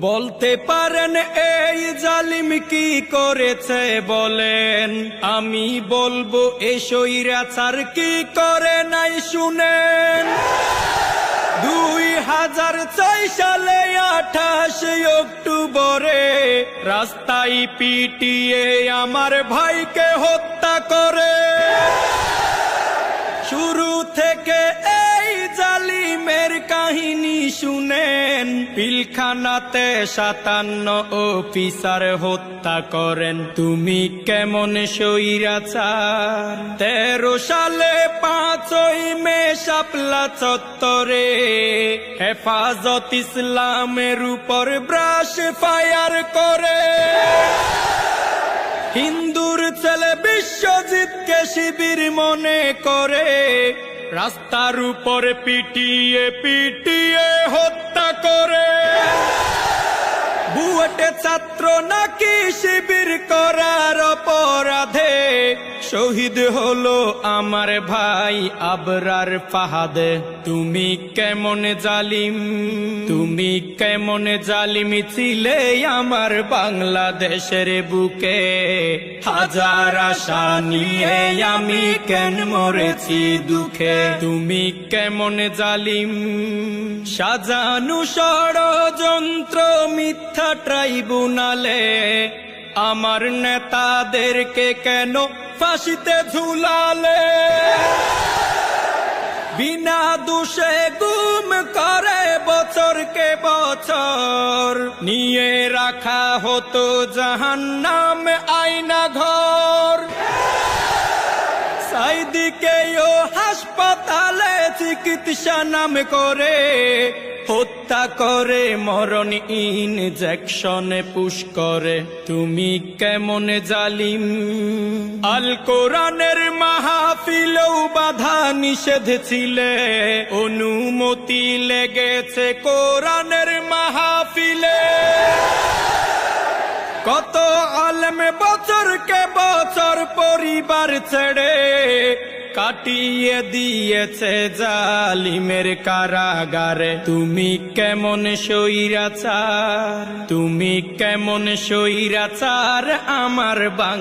বলতে পারেন, এই জালিম কি করেছে? বলেন, আমি বলব এই সৈরাচার কি করে নাই? শুনেন, দুই হাজার ছয় সালে আঠাশ অক্টোবরে রাস্তায় পিটিয়ে আমার ভাইকে হত্যা করে। শুরু কাহিনী শুনেন, পিলখানাতে সাতান্ন অফিসার হত্যা করেন। তুমি কেমন সইরাচার তেরো সালে পাঁচই মে শাপলা চত্বরে হেফাজত ইসলামের উপর ব্রাশ ফায়ার করে। হিন্দুর ছেলে বিশ্বজিৎকে শিবির মনে করে। রাস্তার উপরে পিটিয়ে পিটিয়ে হত্যা করে। বুয়েটে ছাত্র নাকি শিবির করার অপরাধে শহীদ হলো আমার ভাই আবরার ফাহাদে। তুমি কেমন জালিম? তুমি কেমন জালিমি ছিলে আমার বাংলাদেশের বুকে। হাজার আশা নিয়ে আমি কেন মরেছি দুঃখে? তুমি কেমন জালিম? সাজানু ষড়যন্ত্র মিথ্যা ট্রাইব্যুনালে। আমার নেতাদেরকে কেন ফাঁসিতে ঝুলালে। বিনা দোষে গুম করে বছরকে বছর। নিয়ে রাখা হতো জাহান্নাম আয়না ঘর। সাইদিকেও হাসপাতালে চিকিৎসা নাম করে হত্যা করে, মরণ ইনজেকশনে পুশ করে। তুমি কেমন জালিম? আল কোরআনের মাহফিলেও বাধা নিষেধ ছিলে। অনুমতি লেগেছে কোরআনের মাহফিলে। কত আলম বছরকে বছর পরিবার ছেড়ে কাটিয়ে দিয়েছে জালিমের কারাগারে। তুমি কেমন সইরাচার তুমি কেমন সইরাচার আমার বাং